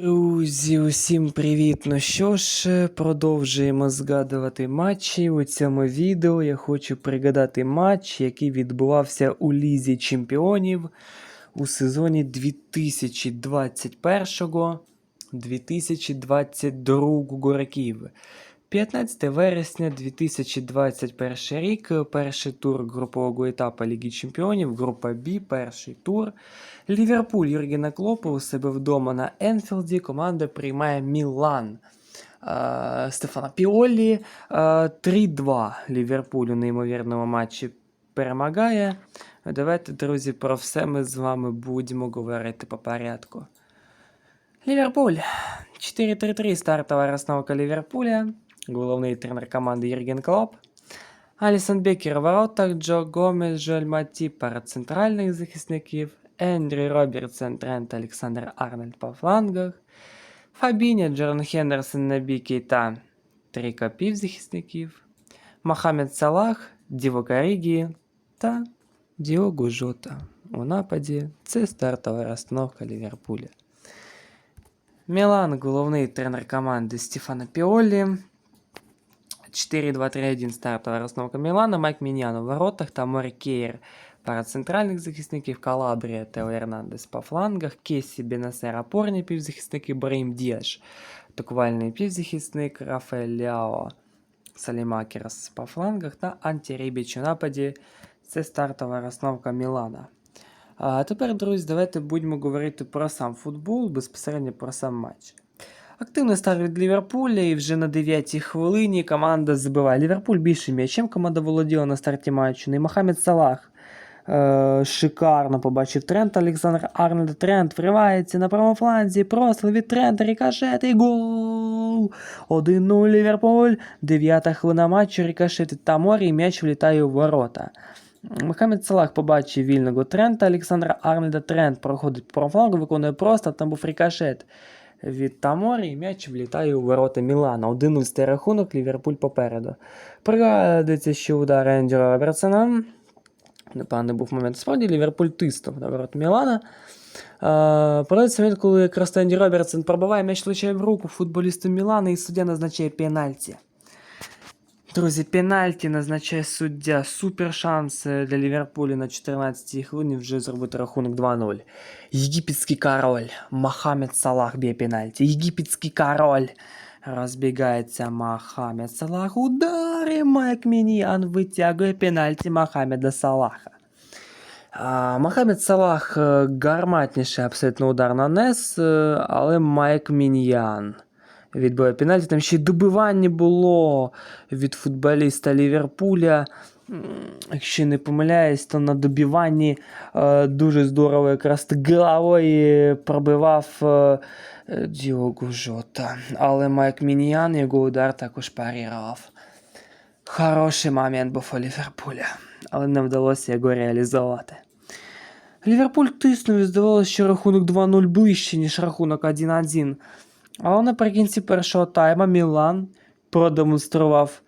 Друзі, усім привіт! Ну що ж, продовжуємо згадувати матчі. У цьому відео я хочу пригадати матч, який відбувався у Лізі Чемпіонів у сезоні 2021-2022 років. 15 вересня 2021 рік, перший тур групового етапу Ліги Чемпіонів, група Б, перший тур. Ліверпуль Юргена Клопа у себе вдома на Енфілді. Команда приймає Мілан. Стефана Піолі. Е, 3-2 Ліверпуль у неймовірному матчі перемагає. Давайте, друзі, про все ми з вами будемо говорити по порядку. Ліверпуль. 4-3-3 стартова розстановка Ліверпуля. Головний тренер команди Єрген Клоп. Алісон Бекер у воротах, Джо Гомес, Жоль Маті перед центральних захисників, Ендрю Робертсон, Трент Олександр Арнольд по флангах, Фабіня, Джоран Хендерсон, Набі Кейта, трійка півзахисників, Мохамед Салах, Діво Карігі та Діогу Жота. У нападі це стартова розстановка Ліверпуля. Мілан, головний тренер команди Стефана Піолі. 4-2-3-1 стартова розстановка Мілана, Майк Міньян у воротах та Морі Кейр перед центральних захисників, Калабрія, Тео Ернандес по флангах, Кесі Бенасер опорні півзахисники, Брейм Діаш, атакувальний півзахисник, Рафаель Ляо, Салімакерс по флангах та Анті Рібіч у нападі. Це стартова розстановка Мілана. А тепер, друзі, давайте будемо говорити про сам футбол, безпосередньо про сам матч. Активний старт від Ліверпуля, і вже на 9-й хвилині команда забиває. Ліверпуль більше м'ячем команда володіла на старті матчу. Ну І Мохамед Салах е- шикарно побачив Трент Олександр Арнольд. Трент вривається на правому фланзі. Простріл від Трента, рикошет і гол! 1-0 Ліверпуль. Дев'ята хвилина матчу, рикошет від Таморі, м'яч влітає у ворота. Мохамед Салах побачив вільного Трента Олександра Арнольда. Трент проходить по флангу, виконує просто, там був рикошет від Таморі, і м'яч влітає у ворота Мілана. 1-0 рахунок, Ліверпуль попереду. Пригадується, що удар Ендіра Робертсона. Напевне, був момент справді, Ліверпуль тиснув на ворот Мілана. Продається момент, коли якраз Енді Робертсон пробиває м'яч влучає в руку футболісту Мілана і суддя назначає пенальті. Друзі, пенальті назначає суддя. Супер шанс е, для Ліверпуля на 14-й хвилині вже зробити рахунок 2-0. Єгипетський король Мохамед Салах б'є пенальті. Єгипетський король. Розбігається Мохамед Салах. Удари Майк Мініан витягує пенальті Мохамеда Салаха. А, Мохамед Салах е, гарматніший абсолютно удар нанес, е, але Майк Міньян відбиває пенальті. Там ще й добивання було від футболіста Ліверпуля. Якщо не помиляюсь, то на добиванні е, дуже здорово якраз головою пробивав е, Діогу Жота. Але Майк Мініян його удар також парірував. Хороший момент був у Ліверпуля, але не вдалося його реалізувати. Ліверпуль тиснув і здавалося, що рахунок 2-0 ближче, ніж рахунок 1-1. Але наприкінці першого тайма Мілан продемонстрував,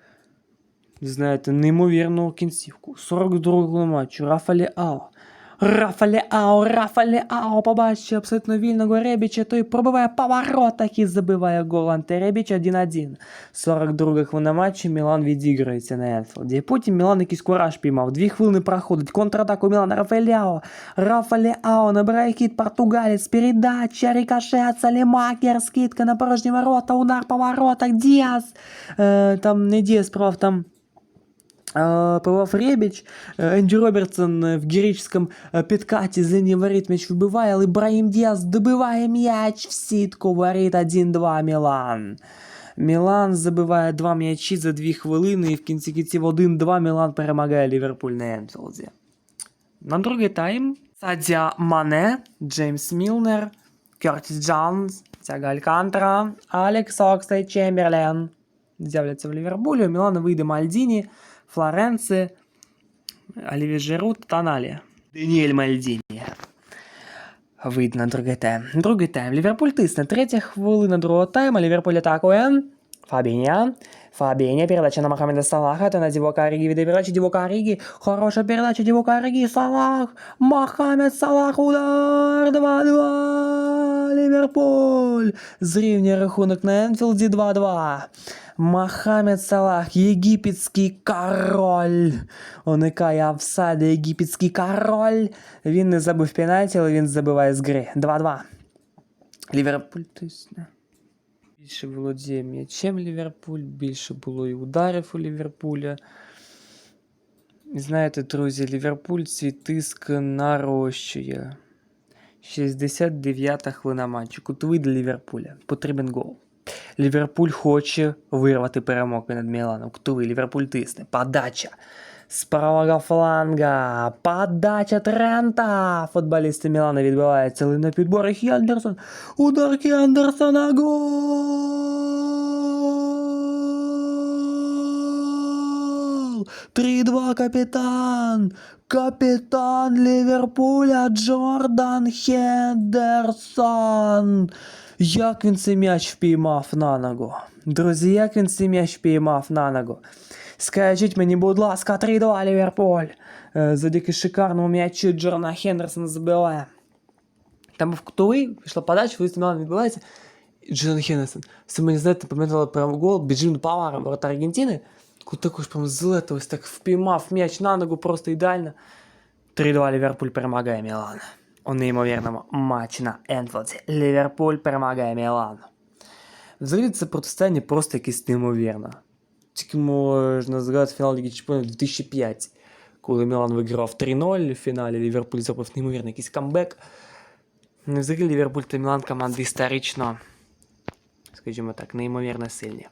знаєте, неймовірну кінцівку. 42-го матчу Рафалі Ао. Рафалі Ао, Рафалі Ао побачив абсолютно вільного Ребіча, той пробиває по воротах і забиває гол Антиребіч 1-1. 42 хвилина матчу Мілан відіграється на Енфілді. І потім Мілан якийсь кураж піймав. Дві хвилини проходить. Контратаку Мілана Рафаель Ао. Рафаель Ао набирає хід португалець. Передача, рикошет, Салімакер, скидка на порожні ворота, удар по воротах, Діас. Е, там не Діас прав, там Э, Павлов Ребіч, е, Енді Робертсон е, в героїчному е, підкаті з лінії воріт м'яч вибиває, але Брahim Діас добиває м'яч в сітку, воріт 1-2 Мілан. Мілан забиває два м'ячі за дві хвилини і в кінці кінців 1-2 Мілан перемагає Ліверпуль на Енфілді. На другий тайм Садя Мане, Джеймс Мілнер, Кертіс Джонс, Тяга Алькантера, Алекс Окстей Чемберлен з'являться в Ліверпулі. У Мілана вийде Мальдіні, Флоренци, Оліві Жиру та Тоналі. Даніель Мальдіні. Вийде на другий тайм. Другий тайм. Ліверпуль тисне. Третя хвилина другого тайму. Ліверпуль атакує. Фабінья. Фабінья, передача на Мохаммеда Салаха, это на Дивока Ориги, виды передачи Дивока Ориги. Хорошая передача Дивока Ориги, Салах. Мохаммед Салах, удар, 2-2. Ліверпуль. Зрівнює рахунок на Енфілді 2-2. Мохаммед Салах, єгипетський король. Уникає офсайда єгипетський король. Він не забив пенальті, але він забиває з гри. 2-2. Ліверпуль тисне. Більше володіє м'ячем Ліверпуль, більше було і ударів у Ліверпуля. І знаєте, друзі, Ліверпуль свій тиск нарощує. 69-та хвилина матчу. Кутовий для Ліверпуля. Потрібен гол. Ліверпуль хоче вирвати перемогу над Міланом. Кутовий Ліверпуль тисне. Подача. З правого фланга. Подача Трента. Футболісти Мілана відбиваються, але на підборі Хендерсон. Удар Хендерсона. Гол! 3-2 капітан. Капітан Ліверпуля Джордан Хендерсон. Як він цей м'яч впіймав на ногу? Друзі, як він цей м'яч впіймав на ногу? Скажіть мені, будь ласка, 3-2 Ліверпуль. Е, Завдяки шикарному м'ячу Джордана Хендерсона забиває. Там був кутовий, пішла подача, Мілан відбувається. Джордан Хендерсон. Це мені, знаєте, пам'ятало прям гол, Біджин Павара, ворота Аргентини. Кут також прям злето, ось так впіймав м'яч на ногу просто ідеально. 3-2 Ліверпуль перемагає Мілан. У неймовірному матчі на Енфілді. Ліверпуль перемагає Мілан. Взагалі це протистояння просто якесь неймовірне. Тільки можна згадати фінал Ліги Чемпіонів 2005, коли Мілан виграв 3-0 в фіналі, Ліверпуль зробив неймовірний якийсь камбек. Ну, Взагалі Ліверпуль та Мілан команди історично, скажімо так, неймовірно сильні.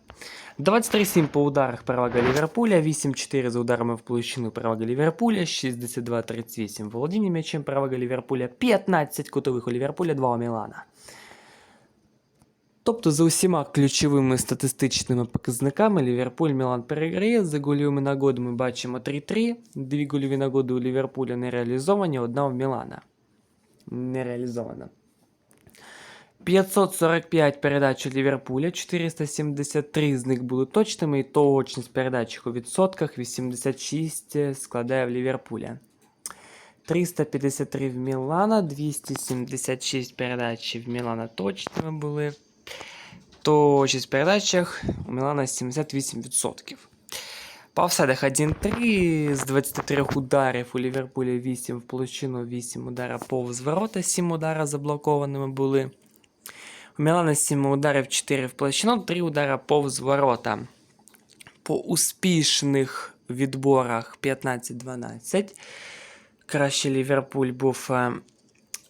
23-7 по ударах перевага Ліверпуля, 8-4 за ударами в площину перевага Ліверпуля, 62-38 володіння м'ячем перевага Ліверпуля, 15 кутових у Ліверпуля, 2 у Мілана. Тобто за усіма ключовими статистичними показниками Ліверпуль Мілан переграє. За гольовими нагодами бачимо 3-3. Дві гольові нагоди у Ліверпуля не реалізовані, одна у Мілана. Не реалізована. 545 передач у Ліверпуля, 473 з них були точними, і точність передач у відсотках 86 складає в Ліверпуля. 353 в Мілана, 276 передач в Мілана точними були. Точність в передачах у Мілана 78%. По офсайдах 1-3 з 23 ударів у Ліверпулі 8 в площину, 8 ударів повз ворота, 7 ударів заблокованими були. У Мілана 7 ударів 4 в площину, 3 удари повз ворота. По успішних відборах 15-12. Краще Ліверпуль був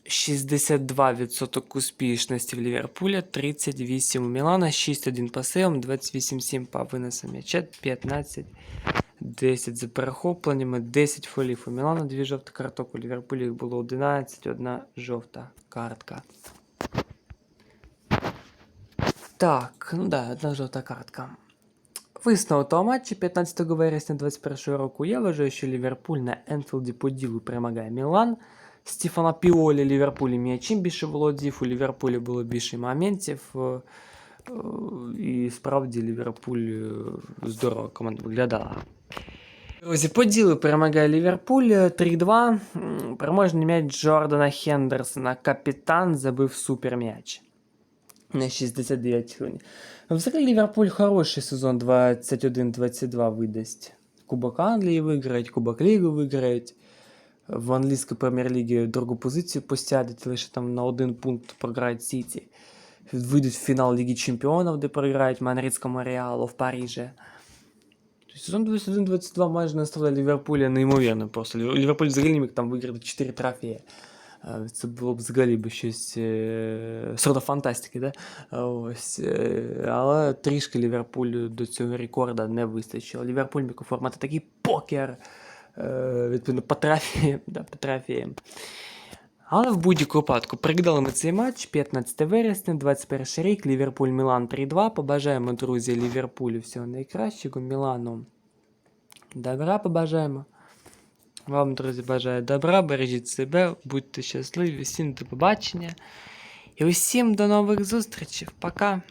62% успішності в Ліверпуля, 38 у Мілана, 6-1 по сейвам, 28-7 по виносам м'яча, 15 10 за перехопленнями, 10 фолів у Мілана, 2 жовті карток, у Ліверпулі їх було 11, одна жовта картка. Так, ну да, одна жовта картка. Висновок того матчі 15 вересня 2021 року. Я вважаю, що Ліверпуль на Енфілді по ділу перемагає Мілан. Стефана Піолі Ліверпулі м'ячем більше володів, у Ліверпулі було більше моментів. е, е, І справді Ліверпуль е, здорово команда виглядала. Друзі, по ділу перемагає Ліверпуль е, 3-2. М, Переможний м'яч Джордана Хендерсона. Капітан забив суперм'яч на 69 хвилин. Взагалі Ліверпуль хороший сезон 21-22 видасть. Кубок Англії виграють, Кубок Ліги виграють. В англійській прем'єр-лігі другу позицію посядуть, лише там на один пункт програють Сіті. Вийдуть в фінал Ліги Чемпіонів, де програють Мадридському Реалу в Парижі. Тобто сезон 21-22 майже наставляє Ліверпуля неймовірно просто. Ліверпуль взагалі міг там виграти 4 трофеї. Е, Це було б взагалі б щось е, сорта фантастики, да? Ось, е, але трішки Ліверпулю до цього рекорда не вистачило. Ліверпуль міг оформити такий покер, відповідно, по да, по. Але в будь-якому випадку пригадали ми цей матч 15 вересня, 21 рік, Ліверпуль Мілан 3-2. Побажаємо, друзі, Ліверпулю всього найкращого, Мілану. Добра побажаємо. Вам, друзі, бажаю добра, бережіть себе, будьте щасливі, всім до побачення. І усім до нових зустрічей. Пока!